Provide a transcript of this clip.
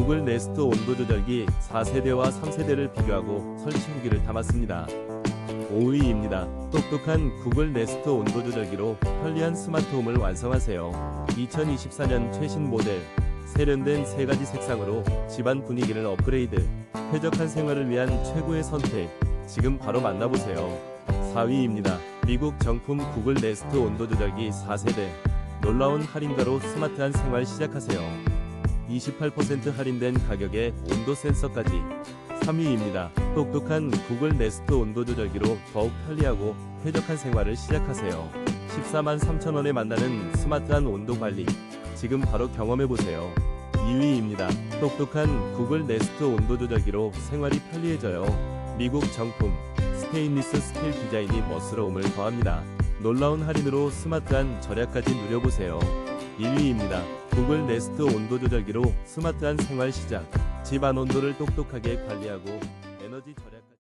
구글 네스트 온도 조절기 4세대와 3세대를 비교하고 설치 후기를 담았습니다. 5위입니다. 똑똑한 구글 네스트 온도 조절기로 편리한 스마트홈을 완성하세요. 2024년 최신 모델 세련된 세 가지 색상으로 집안 분위기를 업그레이드 쾌적한 생활을 위한 최고의 선택 지금 바로 만나보세요. 4위입니다. 미국 정품 구글 네스트 온도 조절기 4세대 놀라운 할인가로 스마트한 생활 시작하세요. 28% 할인된 가격에 온도 센서까지 3위입니다. 똑똑한 구글 네스트 온도 조절기로 더욱 편리하고 쾌적한 생활을 시작하세요. 14만 3천원에 만나는 스마트한 온도 관리 지금 바로 경험해보세요. 2위입니다. 똑똑한 구글 네스트 온도 조절기로 생활이 편리해져요. 미국 정품 스테인리스 스틸 디자인이 멋스러움을 더합니다. 놀라운 할인으로 스마트한 절약까지 누려보세요. 1위입니다. 구글 네스트 온도 조절기로 스마트한 생활 시작. 집안 온도를 똑똑하게 관리하고 에너지 절약까지